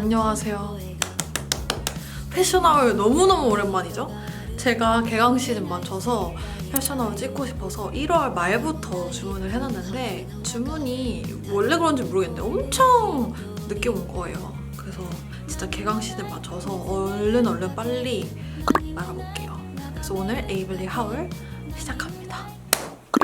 안녕하세요. 패션아울 너무너무 오랜만이죠? 제가 개강 시즌 맞춰서 패션아울 찍고 싶어서 1월 말부터 주문을 해놨는데 주문이 원래 그런지 모르겠는데 엄청 늦게 온 거예요. 그래서 진짜 개강 시즌 맞춰서 얼른 얼른 빨리 나가볼게요. 그래서 오늘 에이블리 하울 시작합니다.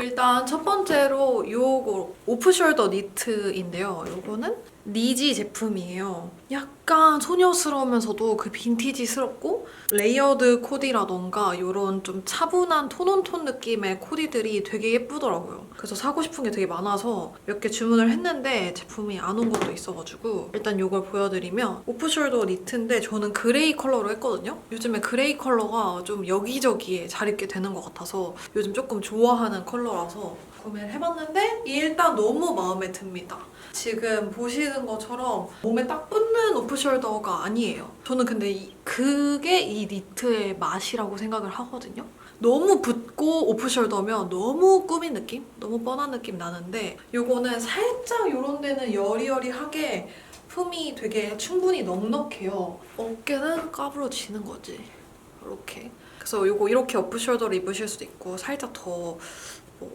일단 첫 번째로 요거 오프숄더 니트인데요. 요거는 니지 제품이에요. 약간 소녀스러우면서도 그 빈티지스럽고 레이어드 코디라던가 이런 좀 차분한 톤온톤 느낌의 코디들이 되게 예쁘더라고요. 그래서 사고 싶은 게 되게 많아서 몇 개 주문을 했는데 제품이 안 온 것도 있어가지고 일단 이걸 보여드리면 오프숄더 니트인데 저는 그레이 컬러로 했거든요. 요즘에 그레이 컬러가 좀 여기저기에 잘 입게 되는 것 같아서 요즘 조금 좋아하는 컬러라서 구매를 해봤는데 일단 너무 마음에 듭니다. 지금 보시는 것처럼 몸에 딱 붙는 오프숄더가 아니에요. 저는 근데 이- 그게 이 니트의 맛이라고 생각을 하거든요. 너무 붙고 오프숄더면 너무 꾸민 느낌? 너무 뻔한 느낌 나는데 요거는 살짝 요런 데는 여리여리하게 품이 되게 충분히 넉넉해요. 어깨는 까부러지는 거지. 이렇게. 그래서 요거 이렇게 오프숄더를 입으실 수도 있고 살짝 더뭐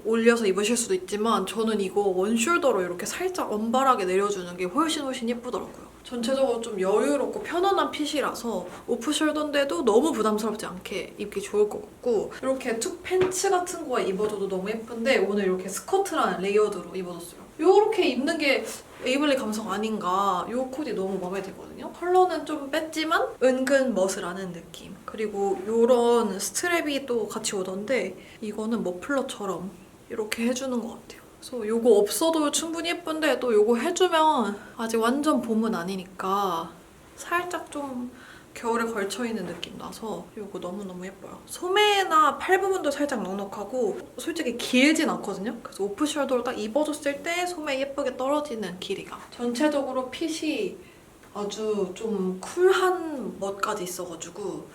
올려서 입으실 수도 있지만 저는 이거 원숄더로 이렇게 살짝 언발하게 내려주는 게 훨씬 훨씬 예쁘더라고요. 전체적으로 좀 여유롭고 편안한 핏이라서 오프숄더인데도 너무 부담스럽지 않게 입기 좋을 것 같고 이렇게 툭 팬츠 같은 거에 입어줘도 너무 예쁜데 오늘 이렇게 스커트랑 레이어드로 입어줬어요. 이렇게 입는 게 에이블리 감성 아닌가 이 코디 너무 마음에 들거든요. 컬러는 좀 뺐지만 은근 멋을 아는 느낌. 그리고 이런 스트랩이 또 같이 오던데 이거는 머플러처럼 이렇게 해주는 것 같아요. 그래서 이거 없어도 충분히 예쁜데 또 이거 해주면 아직 완전 봄은 아니니까 살짝 좀 겨울에 걸쳐있는 느낌 나서 이거 너무너무 예뻐요. 소매나 팔 부분도 살짝 넉넉하고 솔직히 길진 않거든요. 그래서 오프숄더를 딱 입어줬을 때 소매 예쁘게 떨어지는 길이가. 전체적으로 핏이 아주 좀 쿨한 멋까지 있어가지고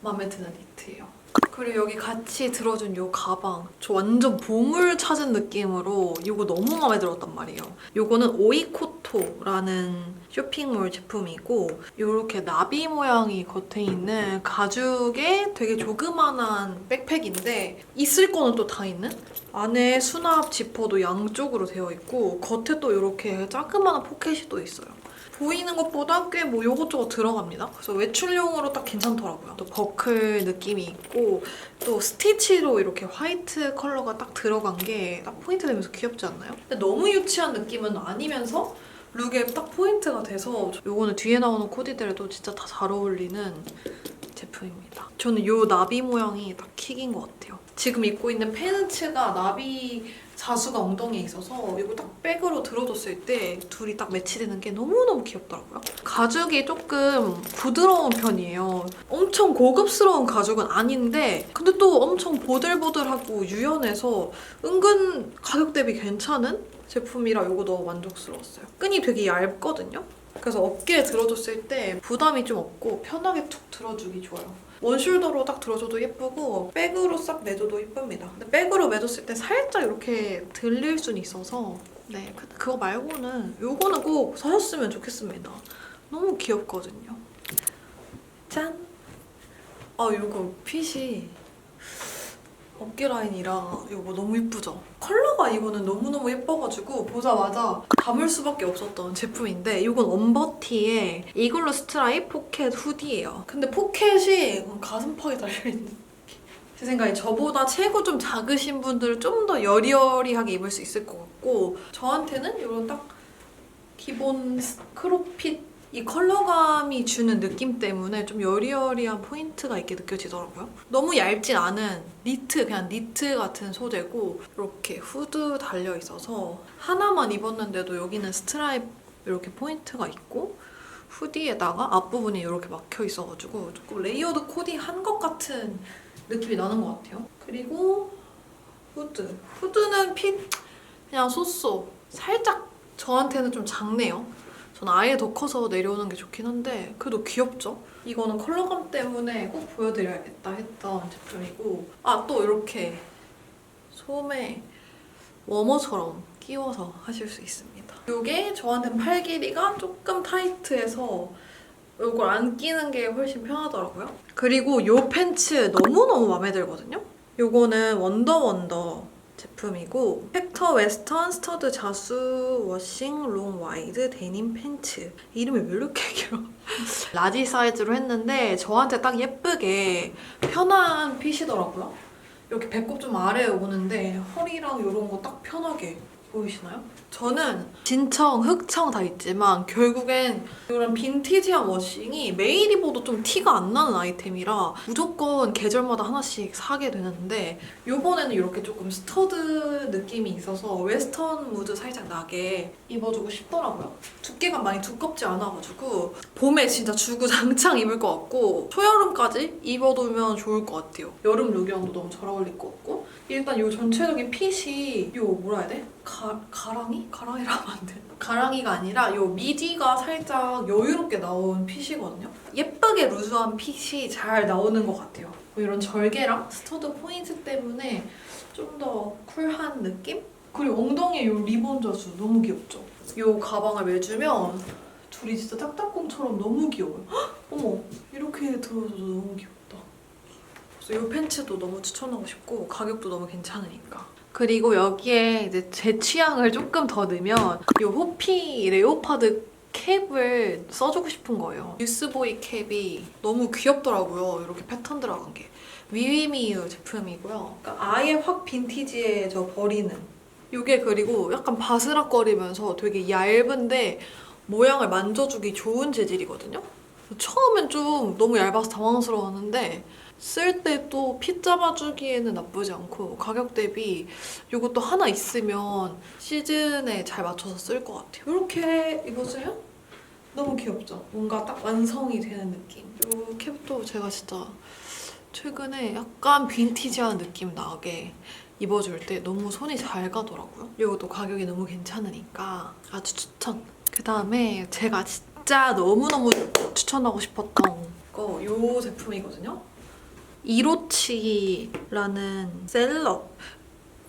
마음에 드는 니트예요. 그리고 여기 같이 들어준 이 가방 저 완전 보물 찾은 느낌으로 이거 너무 마음에 들었단 말이에요. 이거는 오이코토라는 쇼핑몰 제품이고 이렇게 나비 모양이 겉에 있는 가죽의 되게 조그만한 백팩인데 있을 거는 또 다 있는? 안에 수납 지퍼도 양쪽으로 되어 있고 겉에 또 이렇게 자그마한 포켓이 또 있어요. 보이는 것보다 꽤 뭐 요것저것 들어갑니다. 그래서 외출용으로 딱 괜찮더라고요. 또 버클 느낌이 있고 또 스티치로 이렇게 화이트 컬러가 딱 들어간 게 딱 포인트 되면서 귀엽지 않나요? 근데 너무 유치한 느낌은 아니면서 룩에 딱 포인트가 돼서 요거는 뒤에 나오는 코디들에도 진짜 다 잘 어울리는 제품입니다. 저는 요 나비 모양이 딱 킥인 것 같아요. 지금 입고 있는 팬츠가 나비 자수가 엉덩이에 있어서 이거 딱 백으로 들어줬을 때 둘이 딱 매치되는 게 너무너무 귀엽더라고요. 가죽이 조금 부드러운 편이에요. 엄청 고급스러운 가죽은 아닌데 근데 또 엄청 보들보들하고 유연해서 은근 가격 대비 괜찮은 제품이라 이거 너무 만족스러웠어요. 끈이 되게 얇거든요. 그래서 어깨에 들어줬을 때 부담이 좀 없고 편하게 툭 들어주기 좋아요. 원숄더로 딱 들어줘도 예쁘고 백으로 싹 매줘도 예쁩니다. 근데 백으로 매줬을 때 살짝 이렇게 들릴 수는 있어서 네, 근데 그거 말고는 요거는 꼭 사셨으면 좋겠습니다. 너무 귀엽거든요. 짠! 아 요거 핏이 어깨 라인이랑 이거 너무 예쁘죠? 컬러가 이거는 너무너무 예뻐가지고 보자마자 담을 수밖에 없었던 제품인데 이건 언버티의 이글루 스트라이프 포켓 후디예요. 근데 포켓이 가슴팍에 달려있는 제 생각에 저보다 체구 좀 작으신 분들은 좀 더 여리여리하게 입을 수 있을 것 같고 저한테는 이런 딱 기본 크롭핏 이 컬러감이 주는 느낌 때문에 좀 여리여리한 포인트가 있게 느껴지더라고요. 너무 얇진 않은 니트, 그냥 니트 같은 소재고 이렇게 후드 달려 있어서 하나만 입었는데도 여기는 스트라이프 이렇게 포인트가 있고 후디에다가 앞부분이 이렇게 막혀 있어가지고 조금 레이어드 코디 한 것 같은 느낌이 나는 것 같아요. 그리고 후드. 후드는 핏 그냥 쏘쏘. 살짝 저한테는 좀 작네요. 전 아예 더 커서 내려오는 게 좋긴 한데 그래도 귀엽죠? 이거는 컬러감 때문에 꼭 보여드려야겠다 했던 제품이고 아 또 이렇게 소매 워머처럼 끼워서 하실 수 있습니다. 이게 저한테는 팔 길이가 조금 타이트해서 이걸 안 끼는 게 훨씬 편하더라고요. 그리고 이 팬츠 너무너무 마음에 들거든요. 요거는 원더원더 제품이고 팩터 웨스턴 스터드 자수 워싱 롱 와이드 데님 팬츠 이름이 왜 이렇게 길어? 라지 사이즈로 했는데 저한테 딱 예쁘게 편한 핏이더라고요. 이렇게 배꼽 좀 아래에 오는데 허리랑 이런 거 딱 편하게 보이시나요? 저는 진청, 흑청 다 있지만 결국엔 이런 빈티지한 워싱이 매일 입어도 좀 티가 안 나는 아이템이라 무조건 계절마다 하나씩 사게 되는데 이번에는 이렇게 조금 스터드 느낌이 있어서 웨스턴 무드 살짝 나게 입어주고 싶더라고요. 두께가 많이 두껍지 않아가지고 봄에 진짜 주구장창 입을 것 같고 초여름까지 입어두면 좋을 것 같아요. 여름 룩이랑도 너무 잘 어울릴 것 같고 일단 이 전체적인 핏이 요 뭐라 해야 돼? 가, 가랑이? 가랑이라고 안 돼. 가랑이가 아니라 요 미디가 살짝 여유롭게 나온 핏이거든요. 예쁘게 루즈한 핏이 잘 나오는 것 같아요. 뭐 이런 절개랑 스터드 포인트 때문에 좀 더 쿨한 느낌? 그리고 엉덩이에 요 리본 자수 너무 귀엽죠? 요 가방을 매주면 둘이 진짜 짝짝꿍처럼 너무 귀여워요. 헉! 어머 이렇게 들어줘도 너무 귀엽다. 그래서 이 팬츠도 너무 추천하고 싶고 가격도 너무 괜찮으니까. 그리고 여기에 이제 제 취향을 조금 더 넣으면 이 호피 레오파드 캡을 써주고 싶은 거예요. 뉴스보이 캡이 너무 귀엽더라고요. 이렇게 패턴 들어간 게. 위위미유 제품이고요. 그러니까 아예 확 빈티지에 저 버리는. 이게 그리고 약간 바스락거리면서 되게 얇은데 모양을 만져주기 좋은 재질이거든요. 처음엔 좀 너무 얇아서 당황스러웠는데 쓸 때 또 핏 잡아주기에는 나쁘지 않고 가격 대비 이것도 하나 있으면 시즌에 잘 맞춰서 쓸 것 같아요. 이렇게 입어주면 너무 귀엽죠? 뭔가 딱 완성이 되는 느낌. 이 캡도 제가 진짜 최근에 약간 빈티지한 느낌 나게 입어줄 때 너무 손이 잘 가더라고요. 이것도 가격이 너무 괜찮으니까 아주 추천. 그 다음에 제가 진짜 너무너무 추천하고 싶었던 거 이 제품이거든요. 이로치라는 셀럽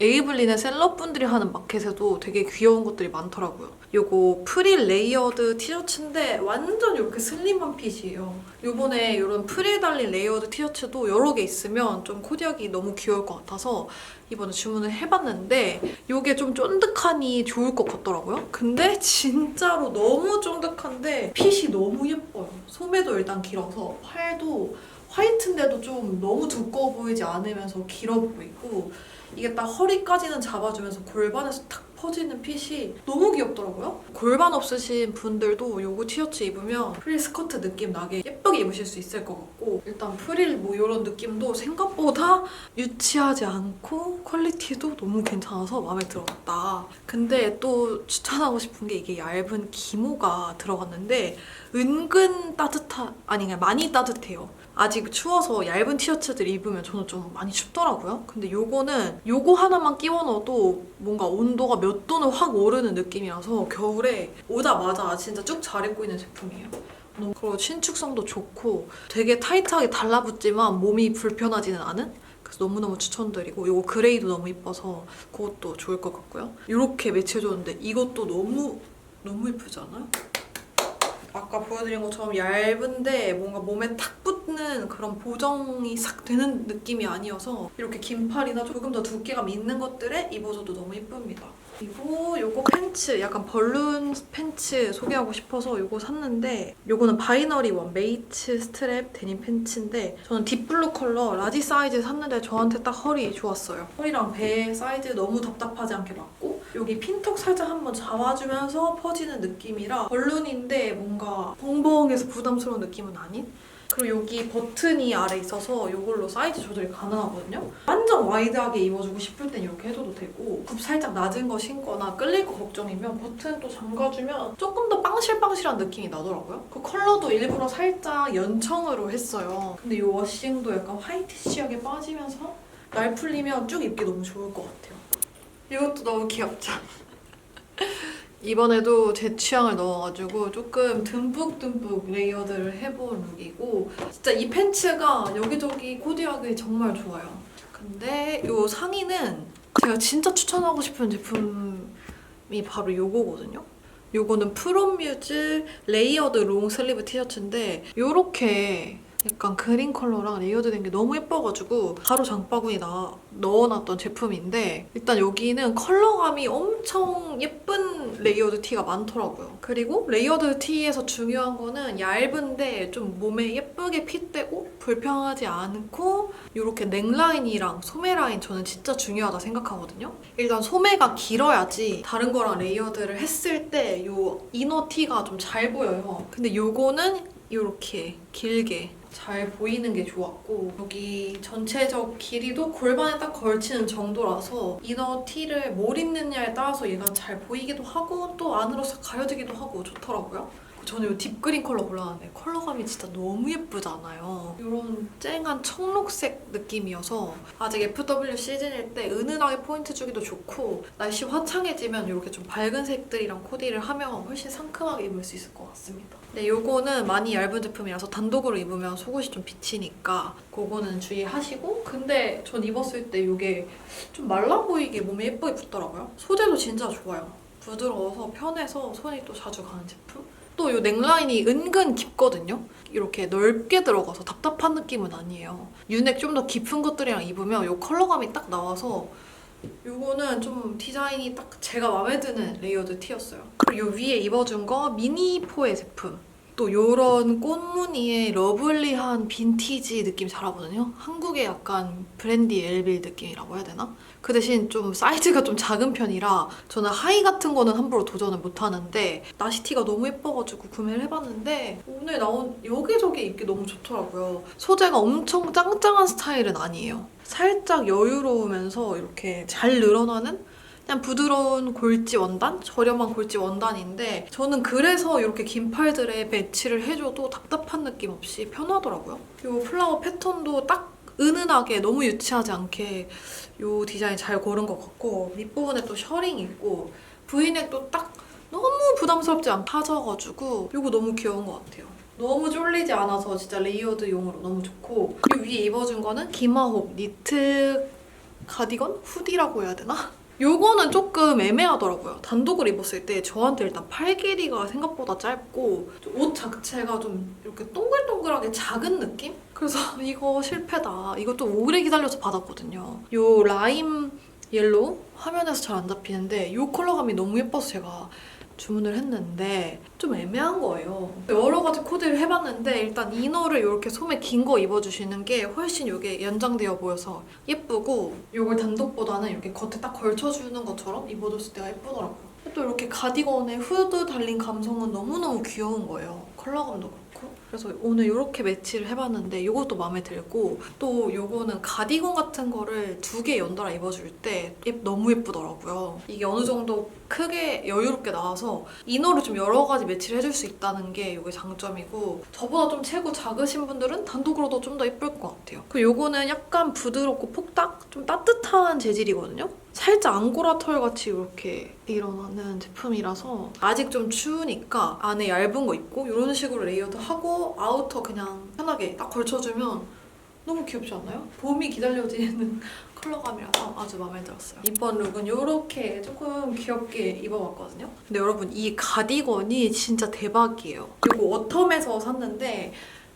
에이블린의 셀럽분들이 하는 마켓에도 되게 귀여운 것들이 많더라고요. 요거 프릴 레이어드 티셔츠인데 완전 이렇게 슬림한 핏이에요. 요번에 이런 프릴 달린 레이어드 티셔츠도 여러 개 있으면 좀 코디하기 너무 귀여울 것 같아서 이번에 주문을 해봤는데 요게 좀 쫀득하니 좋을 것 같더라고요. 근데 진짜로 너무 쫀득한데 핏이 너무 예뻐요. 소매도 일단 길어서 팔도 화이트인데도 좀 너무 두꺼워 보이지 않으면서 길어 보이고 이게 딱 허리까지는 잡아주면서 골반에서 탁 퍼지는 핏이 너무 귀엽더라고요. 골반 없으신 분들도 요거 티셔츠 입으면 프릴 스커트 느낌 나게 예쁘게 입으실 수 있을 것 같고 일단 프릴 뭐 이런 느낌도 생각보다 유치하지 않고 퀄리티도 너무 괜찮아서 마음에 들었다. 근데 또 추천하고 싶은 게 이게 얇은 기모가 들어갔는데 은근 따뜻하 아니 그냥 많이 따뜻해요. 아직 추워서 얇은 티셔츠들 입으면 저는 좀 많이 춥더라고요. 근데 요거는 요거 하나만 끼워 넣어도 뭔가 온도가 몇 도는 확 오르는 느낌이라서 겨울에 오자마자 진짜 쭉 잘 입고 있는 제품이에요. 너무 그리고 신축성도 좋고 되게 타이트하게 달라붙지만 몸이 불편하지는 않은? 그래서 너무너무 추천드리고 요거 그레이도 너무 이뻐서 그것도 좋을 것 같고요. 이렇게 매치해줬는데 이것도 너무 너무 예쁘지 않아요? 아까 보여드린 것처럼 얇은데 뭔가 몸에 탁 붙는 그런 보정이 싹 되는 느낌이 아니어서 이렇게 긴 팔이나 조금 더 두께감 있는 것들에 입어줘도 너무 예쁩니다. 그리고 요거 팬츠, 약간 벌룬 팬츠 소개하고 싶어서 요거 샀는데 요거는 바이너리 원 메이츠 스트랩 데님 팬츠인데 저는 딥블루 컬러 라지 사이즈 샀는데 저한테 딱 허리 좋았어요. 허리랑 배 사이즈 너무 답답하지 않게 맞고 여기 핀턱 살짝 한번 잡아주면서 퍼지는 느낌이라 벌룬인데 뭔가 벙벙해서 부담스러운 느낌은 아닌? 그리고 여기 버튼이 아래 있어서 이걸로 사이즈 조절이 가능하거든요. 완전 와이드하게 입어주고 싶을 땐 이렇게 해줘도 되고 굽 살짝 낮은 거 신거나 끌릴 거 걱정이면 버튼 또 잠가주면 조금 더 빵실빵실한 느낌이 나더라고요. 그 컬러도 일부러 살짝 연청으로 했어요. 근데 이 워싱도 약간 화이티시하게 빠지면서 날 풀리면 쭉 입기 너무 좋을 것 같아요. 이것도 너무 귀엽죠? 이번에도 제 취향을 넣어가지고 조금 듬뿍듬뿍 레이어드를 해본 룩이고 진짜 이 팬츠가 여기저기 코디하기 정말 좋아요. 근데 이 상의는 제가 진짜 추천하고 싶은 제품이 바로 요거거든요. 요거는 프롬뮤즈 레이어드 롱 슬리브 티셔츠인데 요렇게 약간 그린 컬러랑 레이어드 된 게 너무 예뻐가지고 바로 장바구니 나, 넣어놨던 제품인데 일단 여기는 컬러감이 엄청 예쁜 레이어드 티가 많더라고요. 그리고 레이어드 티에서 중요한 거는 얇은데 좀 몸에 예쁘게 핏되고 불편하지 않고 이렇게 넥라인이랑 소매 라인 저는 진짜 중요하다 생각하거든요. 일단 소매가 길어야지 다른 거랑 레이어드를 했을 때 이 이너 티가 좀 잘 보여요. 근데 요거는 이렇게 길게 잘 보이는 게 좋았고 여기 전체적 길이도 골반에 딱 걸치는 정도라서 이너 티를 뭘 입느냐에 따라서 얘가 잘 보이기도 하고 또 안으로 싹 가려지기도 하고 좋더라고요. 저는 이 딥그린 컬러 골랐는데 컬러감이 진짜 너무 예쁘잖아요. 이런 쨍한 청록색 느낌이어서 아직 FW 시즌일 때 은은하게 포인트 주기도 좋고 날씨 화창해지면 이렇게 좀 밝은 색들이랑 코디를 하면 훨씬 상큼하게 입을 수 있을 것 같습니다. 네, 요거는 많이 얇은 제품이라서 단독으로 입으면 속옷이 좀 비치니까 그거는 주의하시고 근데 전 입었을 때 이게 좀 말라 보이게 몸에 예쁘게 붙더라고요. 소재도 진짜 좋아요. 부드러워서 편해서 손이 또 자주 가는 제품. 또 이 넥라인이 은근 깊거든요. 이렇게 넓게 들어가서 답답한 느낌은 아니에요. 유넥 좀 더 깊은 것들이랑 입으면 이 컬러감이 딱 나와서 이거는 좀 디자인이 딱 제가 마음에 드는 레이어드 티였어요. 그리고 이 위에 입어준 거 미니포의 제품. 또 요런 꽃무늬의 러블리한 빈티지 느낌 잘 나거든요. 한국의 약간 브랜디 엘빌 느낌이라고 해야 되나? 그 대신 좀 사이즈가 좀 작은 편이라 저는 하이 같은 거는 함부로 도전을 못 하는데 나시티가 너무 예뻐가지고 구매를 해봤는데 오늘 나온 여기저기 입기 너무 좋더라고요. 소재가 엄청 짱짱한 스타일은 아니에요. 살짝 여유로우면서 이렇게 잘 늘어나는 그냥 부드러운 골지 원단? 저렴한 골지 원단인데 저는 그래서 이렇게 긴 팔들에 매치를 해줘도 답답한 느낌 없이 편하더라고요. 이 플라워 패턴도 딱 은은하게 너무 유치하지 않게 이 디자인 잘 고른 것 같고 밑부분에 또 셔링 있고 V넥도 딱 너무 부담스럽지 않게 파져가지고 이거 너무 귀여운 것 같아요. 너무 쫄리지 않아서 진짜 레이어드용으로 너무 좋고 이 위에 입어준 거는 기마홉 니트 가디건? 후디라고 해야 되나? 요거는 조금 애매하더라고요. 단독을 입었을 때 저한테 일단 팔 길이가 생각보다 짧고 옷 자체가 좀 이렇게 동글동글하게 작은 느낌? 그래서 이거 실패다. 이것도 오래 기다려서 받았거든요. 요 라임 옐로우 화면에서 잘 안 잡히는데 요 컬러감이 너무 예뻐서 제가 주문을 했는데 좀 애매한 거예요. 코디를 해봤는데 일단 이너를 이렇게 소매 긴 거 입어주시는 게 훨씬 이게 연장되어 보여서 예쁘고 이걸 단독보다는 이렇게 겉에 딱 걸쳐주는 것처럼 입어줬을 때가 예쁘더라고요. 또 이렇게 가디건에 후드 달린 감성은 너무너무 귀여운 거예요. 컬러감도 그렇고. 그래서 오늘 이렇게 매치를 해봤는데 이것도 마음에 들고 또 이거는 가디건 같은 거를 두 개 연달아 입어줄 때 예- 너무 예쁘더라고요. 이게 어느 정도 크게 여유롭게 나와서 이너를 좀 여러 가지 매치를 해줄 수 있다는 게 이게 장점이고 저보다 좀 체구 작으신 분들은 단독으로도 좀 더 예쁠 것 같아요. 그리고 이거는 약간 부드럽고 폭딱 좀 따뜻한 재질이거든요. 살짝 앙고라 털 같이 이렇게 일어나는 제품이라서 아직 좀 추우니까 안에 얇은 거 입고 이런 식으로 레이어드 하고 아우터 그냥 편하게 딱 걸쳐주면 너무 귀엽지 않나요? 봄이 기다려지는 컬러감이라서 아주 마음에 들었어요. 이번 룩은 이렇게 조금 귀엽게 입어봤거든요. 근데 여러분 이 가디건이 진짜 대박이에요. 이거 워텀에서 샀는데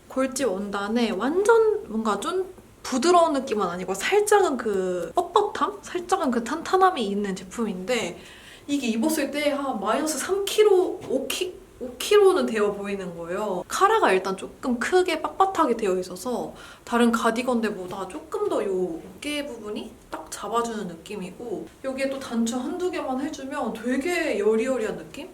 골지 원단에 완전 뭔가 좀 부드러운 느낌은 아니고 살짝은 그 뻣뻣함? 살짝은 그 탄탄함이 있는 제품인데 이게 입었을 때 한 마이너스 3kg, 5kg 5kg는 되어 보이는 거예요. 카라가 일단 조금 크게 빳빳하게 되어 있어서 다른 가디건들보다 조금 더이 어깨 부분이 딱 잡아주는 느낌이고 여기에 또 단추 한두 개만 해주면 되게 여리여리한 느낌?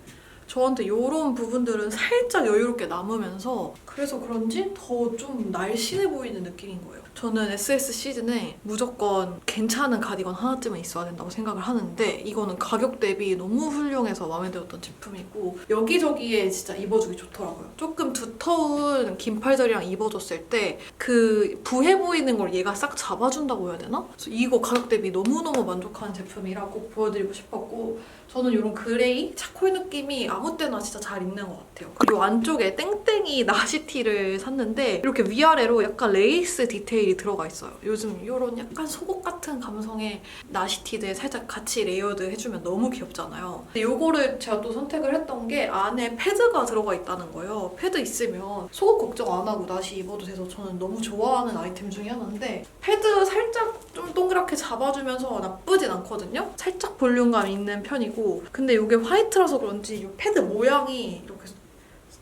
저한테 이런 부분들은 살짝 여유롭게 남으면서 그래서 그런지 더 좀 날씬해 보이는 느낌인 거예요. 저는 SS 시즌에 무조건 괜찮은 가디건 하나쯤은 있어야 된다고 생각을 하는데 이거는 가격 대비 너무 훌륭해서 마음에 들었던 제품이고 여기저기에 진짜 입어주기 좋더라고요. 조금 두터운 긴 팔다리랑 입어줬을 때 그 부해 보이는 걸 얘가 싹 잡아준다고 해야 되나? 그래서 이거 가격 대비 너무너무 만족하는 제품이라 꼭 보여드리고 싶었고 저는 이런 그레이 차콜 느낌이 아무 때나 진짜 잘 입는 것 같아요. 그리고 안쪽에 땡땡이 나시티를 샀는데 이렇게 위아래로 약간 레이스 디테일이 디테일이 들어가 있어요. 요즘 이런 약간 속옷 같은 감성의 나시티드에 살짝 같이 레이어드 해주면 너무 귀엽잖아요. 근데 요거를 제가 또 선택을 했던 게 안에 패드가 들어가 있다는 거예요. 패드 있으면 속옷 걱정 안 하고 나시 입어도 돼서 저는 너무 좋아하는 아이템 중에 하나인데 패드 살짝 좀 동그랗게 잡아주면서 나쁘진 않거든요. 살짝 볼륨감 있는 편이고 근데 이게 화이트라서 그런지 이 패드 모양이 이렇게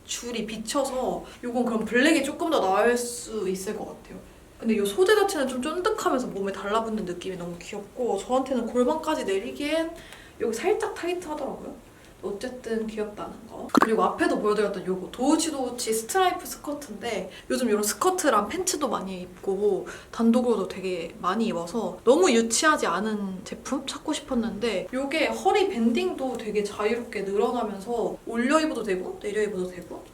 줄이 비쳐서 이건 그럼 블랙이 조금 더 나을 수 있을 것 같아요. 근데 이 소재 자체는 좀 쫀득하면서 몸에 달라붙는 느낌이 너무 귀엽고 저한테는 골반까지 내리기엔 여기 살짝 타이트하더라고요. 어쨌든 귀엽다는 거. 그리고 앞에도 보여드렸던 요거 도우치 도우치 스트라이프 스커트인데 요즘 이런 스커트랑 팬츠도 많이 입고 단독으로도 되게 많이 입어서 너무 유치하지 않은 제품 찾고 싶었는데 요게 허리 밴딩도 되게 자유롭게 늘어나면서 올려 입어도 되고 내려 입어도 되고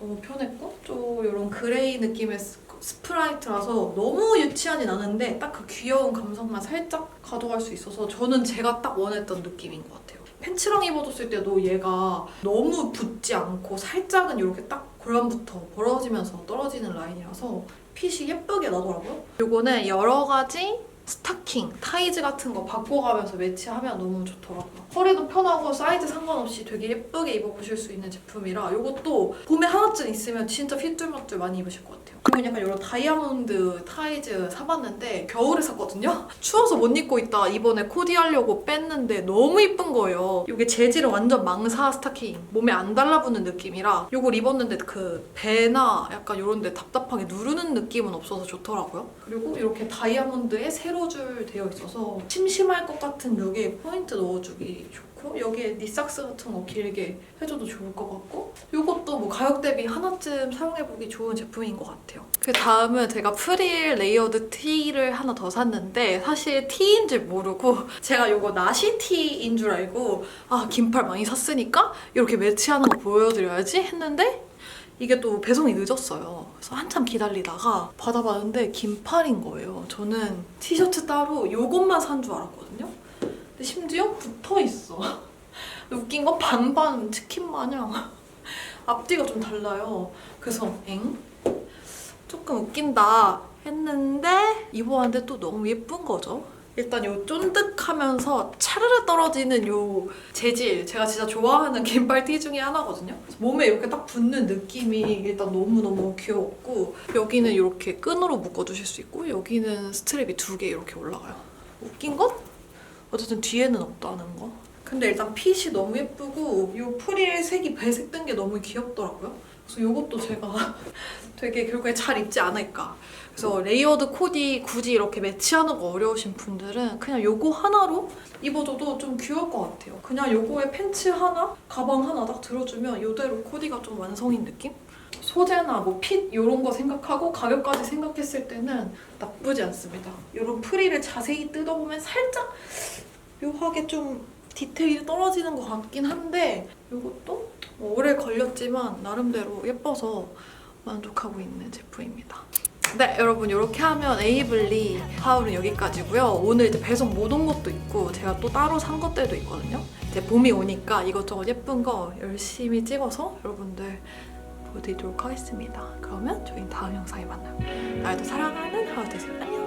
너무 편했고 좀 이런 그레이 느낌의 스- 스프라이트라서 너무 유치하진 않은데 딱 그 귀여운 감성만 살짝 가져갈 수 있어서 저는 제가 딱 원했던 느낌인 것 같아요. 팬츠랑 입어줬을 때도 얘가 너무 붙지 않고 살짝은 이렇게 딱 골반부터 벌어지면서 떨어지는 라인이라서 핏이 예쁘게 나더라고요. 요거는 여러 가지 스타킹, 타이즈 같은 거 바꿔가면서 매치하면 너무 좋더라고요. 허리도 편하고 사이즈 상관없이 되게 예쁘게 입어보실 수 있는 제품이라 이것도 봄에 하나쯤 있으면 진짜 핏줄맛줄 많이 입으실 것 같아요. 그리고 약간 이런 다이아몬드 타이즈 사봤는데 겨울에 샀거든요. 추워서 못 입고 있다 이번에 코디 하려고 뺐는데 너무 이쁜 거예요. 이게 재질은 완전 망사 스타킹. 몸에 안 달라붙는 느낌이라 이걸 입었는데 그 배나 약간 이런 데 답답하게 누르는 느낌은 없어서 좋더라고요. 그리고 이렇게 다이아몬드에 세로 줄 되어 있어서 심심할 것 같은 룩에 포인트 넣어주기 좋고 여기에 니삭스 같은 거 길게 해줘도 좋을 것 같고 이것도 뭐 가격 대비 하나쯤 사용해보기 좋은 제품인 것 같아요. 그 다음은 제가 프릴 레이어드 티를 하나 더 샀는데 사실 티인 줄 모르고 제가 이거 나시 티인 줄 알고 아 긴팔 많이 샀으니까 이렇게 매치하는 거 보여드려야지 했는데 이게 또 배송이 늦었어요. 그래서 한참 기다리다가 받아봤는데 긴팔인 거예요. 저는 티셔츠 따로 이것만 산 줄 알았거든요. 근데 심지어 붙어 있어. 웃긴 건 반반 치킨 마냥 앞뒤가 좀 달라요. 그래서 엥? 조금 웃긴다 했는데 입어봤는데 또 너무 예쁜 거죠. 일단 요 쫀득하면서 차르르 떨어지는 요 재질 제가 진짜 좋아하는 긴팔 티 중에 하나거든요. 몸에 이렇게 딱 붙는 느낌이 일단 너무너무 귀엽고 여기는 이렇게 끈으로 묶어주실 수 있고 여기는 스트랩이 두 개 이렇게 올라가요. 웃긴 건 어쨌든 뒤에는 없다는 거. 근데 일단 핏이 너무 예쁘고 요 프릴 색이 배색 된 게 너무 귀엽더라고요. 그래서 이것도 제가 되게 결국에 잘 입지 않을까. 그래서 레이어드 코디 굳이 이렇게 매치하는 거 어려우신 분들은 그냥 요거 하나로 입어줘도 좀 귀여울 것 같아요. 그냥 요거에 팬츠 하나, 가방 하나 딱 들어주면 이대로 코디가 좀 완성인 느낌? 소재나 뭐 핏 이런 거 생각하고 가격까지 생각했을 때는 나쁘지 않습니다. 이런 프릴을 자세히 뜯어보면 살짝 묘하게 좀 디테일이 떨어지는 것 같긴 한데 이것도 뭐 오래 걸렸지만 나름대로 예뻐서 만족하고 있는 제품입니다. 네 여러분 이렇게 하면 에이블리 하울은 여기까지고요. 오늘 이제 배송 못 온 것도 있고 제가 또 따로 산 것들도 있거든요. 이제 봄이 오니까 이것저것 예쁜 거 열심히 찍어서 여러분들 보여드리도록 하겠습니다. 그러면 저희 다음 영상에 만나요. 나도 사랑하는 하울 되세요. 안녕.